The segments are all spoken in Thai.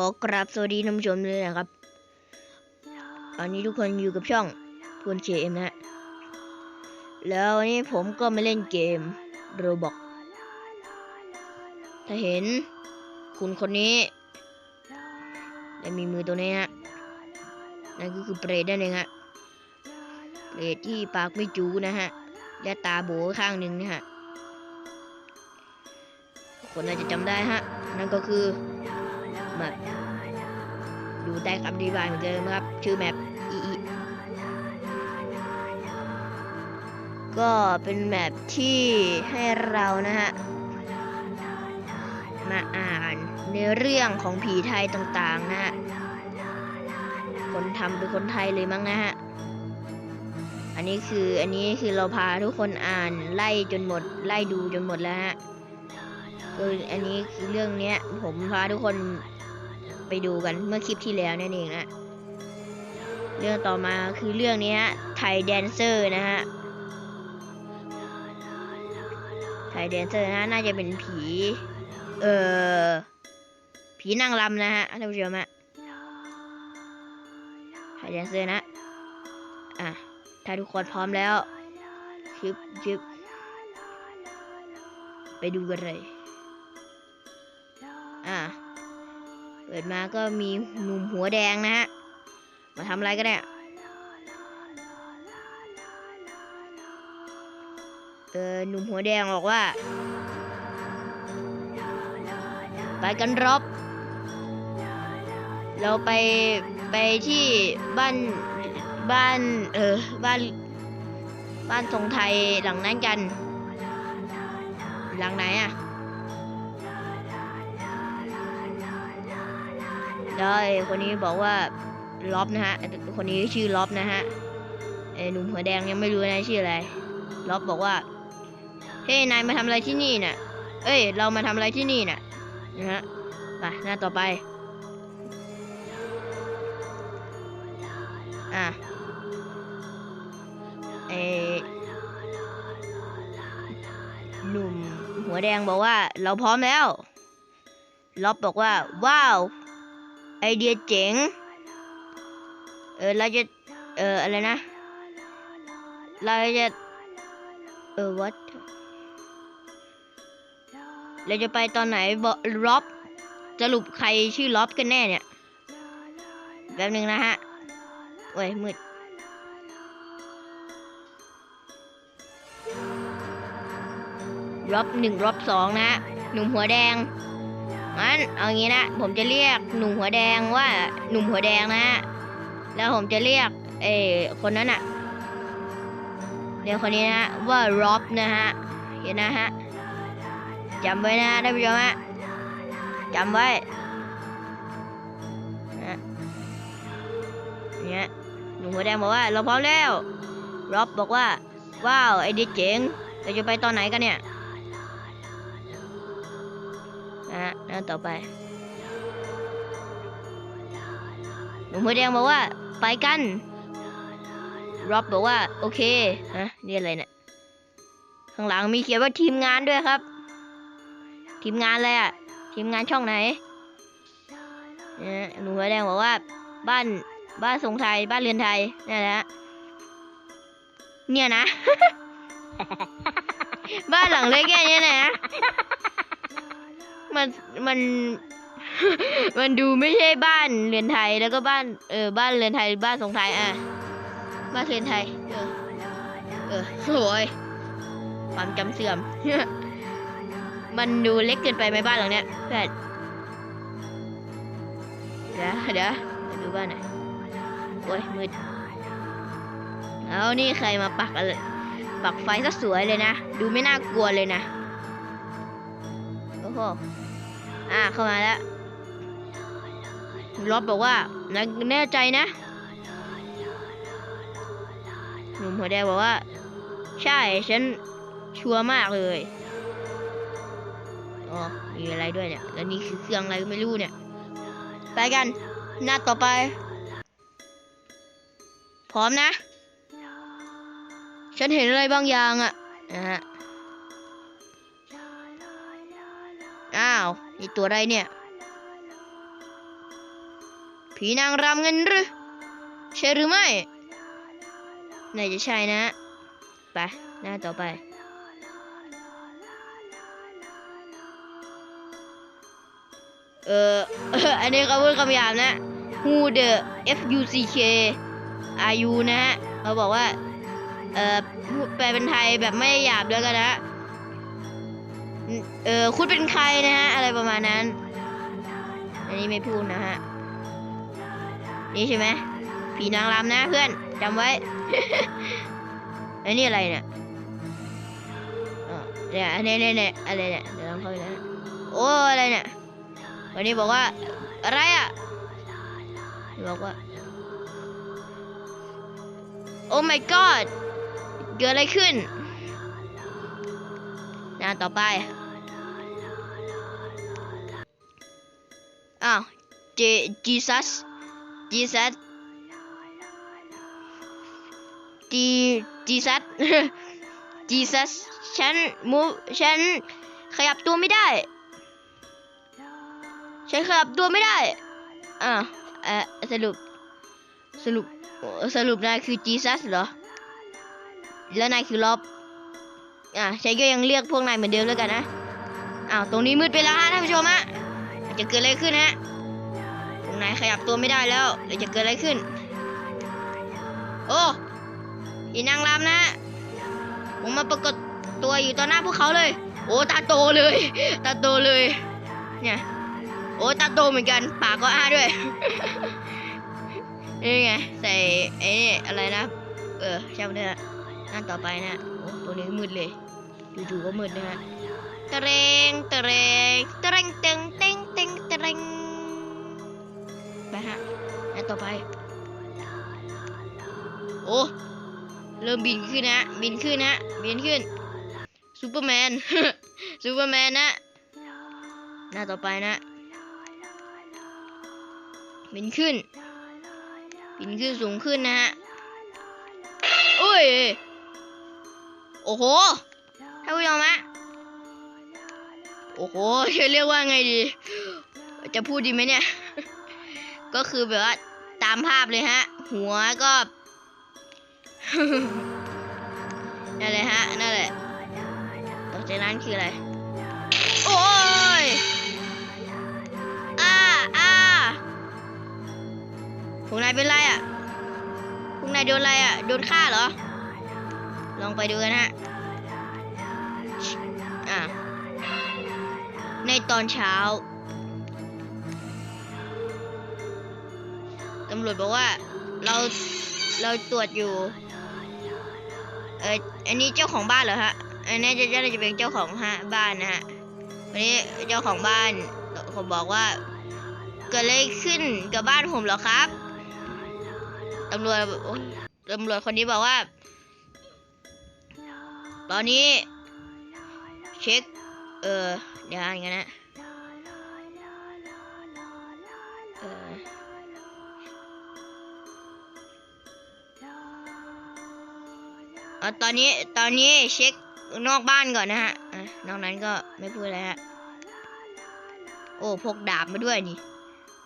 ขอกราบสวัสดีท่านผู้ชมเลยนะครับ ตอนนี้ทุกคนอยู่กับช่องพูนเชมนะ แล้ววันนี้ผมก็มาเล่นเกมโรบอกถ้าเห็นคุณคนนี้ และมีมือตัวนี้ฮะ นั่นก็คือเปรตนั่นเองฮะ เปรตที่ปากไม่จูนะฮะ และตาโบข้างหนึ่งนะฮะ คนน่าจะจำได้ฮะ นั่นก็คือ แมปอยู่ใต้คำอธิบายเหมือนเดิมครับ ชื่อแมปอีอีก็เป็นแมปที่ให้เรานะฮะ มาอ่านในเรื่องของผีไทยต่างๆนะฮะ คนทำเป็นคนไทยเลยมั้งนะฮะ อันนี้คืออันนี้คือเราพาทุกคนอ่านไล่จนหมด ไล่ดูจนหมดแล้วฮะคืออันนี้คือเรื่องเนี้ยผมพาทุกคน ไปดูกันเมื่อคลิปที่แล้วนั่นเองนะเรื่องต่อมาคือเรื่องนี้ฮะไทยแดนเซอร์นะฮะไทยแดนเซอร์นะน่าจะเป็นผี เอ่อผีนางรำนะฮะท่านผู้ชมฮะไทยแดนเซอร์นะอะถ้าทุกคนพร้อมแล้วคลิปคลิปไปดูกันเลยอะ เปิดมาก็มีหนุ่มหัวแดงนะฮะ มาทำอะไรก็ได้เออหนุ่มหัวแดงบอกว่า ไปกันรบ เราไปไปที่บ้านบ้าน เออ บ้านบ้านทรงไทยหลังนั้นกัน หลังไหนอะแไอ้คนนี้บอกว่าล็อบนะฮะ คนนี้ชื่อล็อบนะฮะไอ้หนุ่มหัวแดงยังไม่รู้นะชื่ออะไร ล็อบบอกว่า เฮ้ยนายมาทำอะไรที่นี่น่ะเอ้ย เรามาทำอะไรที่นี่น่ะนะฮะ ไปหน้าต่อไป อะไอหนุ่มหัวแดงบอกว่า เราพร้อมแล้ว ล็อบบอกว่า ว้าว ไอเดียเจ๋ง เออเราจะ เอออะไรนะ เราจะ เออ what เราจะไปตอนไหนบอล็อบสรุปใครชื่อล็อบกันแน่เนี่ยแป๊บหนึ่งนะฮะโอ้ยมืดรอบหนึ่งรอบสองนะ หนุ่มหัวแดง งั้นเอางี้นะ ผมจะเรียกหนุ่มหัวแดงว่าหนุ่มหัวแดงนะฮะ แล้วผมจะเรียกเอคนนั้นอะเรียกคนนี้นะว่าร็อบนะฮะ เห็นนะฮะจำไว้นะท่านผู้ชมฮะจำไว้นะเนี่ยหนุ่มหัวแดงบอกว่าเราพร้อมแล้วร็อบบอกว่าว้าวไอเดียเจ๋งเราจะไปตอนไหนกันเนี่ย นะฮะแล้วต่อไปหนุ่มหัวแดงบอกว่า ไปกันร็อบบอกว่า โอเคฮะนี่อะไรเนี่ยข้างหลังมีเขียนว่าทีมงานด้วยครับ ทีมงานอะไรอะทีมงานช่องไหนนี่ยหนุ่มหัวแดงบอกว่า บ้านบ้านทรงไทยบ้านเรือนไทยนี่นแหละเนี่ยนะ บ้านหลังเล็กแค่เนี้ยนะ มันมันมันดูไม่ใช่บ้านเรือนไทยแล้วก็บ้านเออบ้านเรือนไทยบ้านทรงไทยอะบ้านเรือนไทย เออเออโอ้ยความจำเสื่อม มันดูเล็กเกินไปไหมบ้านหลังเนี้ยเพื่อนเดี๋ยวเดี๋ยวดูบ้านหน่อยโอ้ยมืดเอานี่ใครมาปักอะไรปักไฟซะสวยเลยนะ ดูไม่น่ากลัวเลยนะ โอ้โหอ่าเข้ามาแล้วล็อบบอกว่านะแน่ใจนะ หนุ่มหัวแดงบอกว่า ใช่ฉันชัวร์มากเลยอ๋อมีอะไรด้วยเนี่ย แล้วนี่คือเครื่องอะไรก็ไม่รู้เนี่ย ไปกัน หน้าต่อไป พร้อมนะ ฉันเห็นอะไรบางอย่างอะนะฮะ อ้าวนี่ตัวอะไรเนี่ย ผีนางรำเงินหรือใช่หรือไม่น่าจะใช่นะ ไป หน้าต่อไป เอออันนี้เขาพูดคำหยาบนะ Who the F U C K are you นะฮะเขาบอกว่า เออแปลเป็นไทยแบบไม่หยาบแล้วกันนะ เออคุณเป็นใครนะฮะ อะไรประมาณนั้น อันนี้ไม่พูดนะฮะ นี่ใช่ไหมผีนางรำนะเพื่อนจำไว้ อันนี้อะไรเนี่ยเนี่ยอันนี้เนี่ยเนี่ยอะไรเนี่ยเดี๋ยวลองเข้าไปนะโอ้อะไรเนี่ยวันนี้บอกว่า อะไรอะบอกว่าโอ้ my god เกิดอะไรขึ้น น้าต่อไป อ้าวเจจีซัสจีซัสจีจีซัสจีซัสฉันมูฉันขยับตัวไม่ได้ ฉันขยับตัวไม่ได้ อ่าเออสรุป สรุป สรุปนายคือจีซัสเหรอ แล้วนายคือล็อบ อ่าฉันก็ยังเรียกพวกนายเหมือนเดิมแล้วกันนะอ้าวตรงนี้มืดไปแล้วฮะท่านผู้ชมฮะจะเกิดอะไรขึ้นฮะตรงไหนขยับตัวไม่ได้แล้วเดี๋ยวจะเกิดอะไรขึ้น โอ้ยีนางรำนะผมมาปรากฏตัวอยู่ต่อหน้าพวกเขาเลย โอ้ตาโตเลยตาโตเลยเนี่ยโอ้ตาโตเหมือนกันปากก็อ้าด้วยนี่ไงใส่ไอ้นี่อะไรนะ เออใช่างมันะนั่นต่อไปนะโอ้ตัวนี้มืดเลย จู่ๆก็มืดนะฮะตะเรงตะเรงตะเรงเต็งเต็งเต็งตะเรงไปฮะแล้วต่อไป โอ้เริ่มบินขึ้นนะบินขึ้นนะบินขึ้นซูเปอร์แมนซูเปอร์แมนนะหน้าต่อไปนะบินขึ้นบินขึ้นสูงขึ้นนะฮะโอ้ยโอ้โห ท่านผู้ชมฮะโอ้โหจะเรียกว่าไงดี จะพูดดีไหมเนี่ย ก็คือแบบว่าตามภาพเลยฮะ หัวก็นั่นแหละฮะนั่นแหละต่อจากนั้นคืออะไร โอ้ยอ้าอ้าพวกนายเป็นไรอะพวกนายโดนอะไรอะ โดนฆ่าเหรอ ลองไปดูกันฮะ ตอนเช้าตำรวจบอกว่าเราเราตรวจอยู่ เอออันนี้เจ้าของบ้านเหรอฮะ อันนี้จะจะจะเป็นเจ้าของฮะบ้านนะฮะวันนี้เจ้าของบ้านเขาบอกว่า เกิดอะไรขึ้นกับบ้านผมเหรอครับตำรวจตำรวจคนนี้บอกว่า ตอนนี้ เช็ค เออ เดี๋ยวอ่านกันนะเออตอนนี้ตอนนี้เช็คนอกบ้านก่อนนะฮะนอกนั้นก็ไม่พูดแล้วฮะ โอ้พกดาบมาด้วยนี่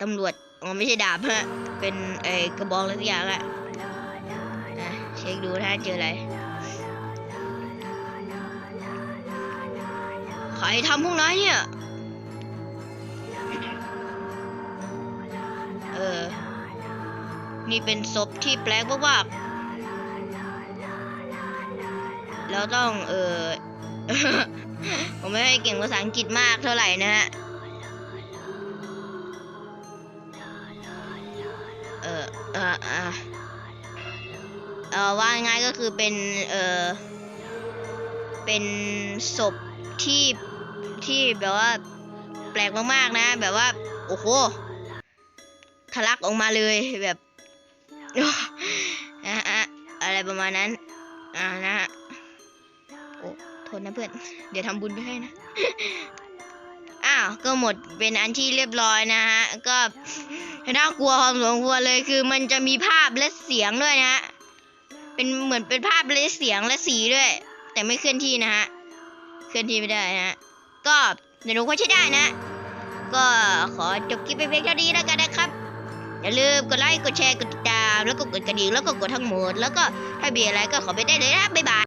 ตำรวจ อ๋อไม่ใช่ดาบฮะ เป็นไอ้กระบอกอะไรสักอย่างอะอะเช็คดูถ้าเจออะไร ใครทำพวกนั้นเนี่ย เออ นี่เป็นศพที่แปลกมากๆแล้วต้อง เออ ผมไม่ได้เก่งภาษาอังกฤษมากเท่าไหร่นะฮะ เออเออเออเออว่าง่ายก็คือเป็น เออเป็นศพที่ ที่แบบว่า แปลกมากๆนะ แบบว่า โอ้โหทะลักออกมาเลยแบบนะฮะอะไรประมาณนั้น อ่านะฮะโอ้โทษนะเพื่อน เดี๋ยวทำบุญไปให้นะ อ้าว ก็หมดเป็นอันที่เรียบร้อยนะฮะ ก็น่ากลัวพอสมควรเลยคือมันจะมีภาพและเสียงด้วยนะฮะ เป็นเหมือนเป็นภาพและเสียงและสีด้วย แต่ไม่เคลื่อนที่นะฮะ เคลื่อนที่ไม่ได้นะฮะ ก็เดี๋ยวหนูก็ใช้ได้นะ ก็ขอจบคลิปไปเพียงเท่านี้แล้วกันนะครับ อย่าลืมกดไลค์ กดแชร์ กดติดตาม แล้วก็กดกระดิ่ง แล้วก็กดทั้งหมด แล้วก็ถ้ามีอะไรก็ขอไปได้เลยนะ บ๊ายบาย